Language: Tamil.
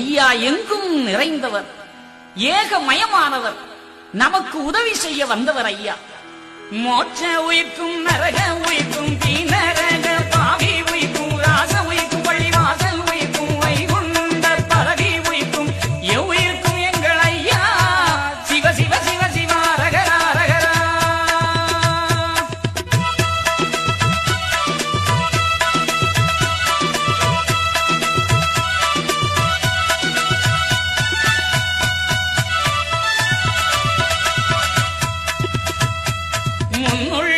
ஐயா எங்கும் நிறைந்தவர். ஏகமயமானவர். நமக்கு உதவி செய்ய வந்தவர் ஐயா. மோட்ச உயிர்க்கும் நரக உயிர்க்கும் Mm-hmm.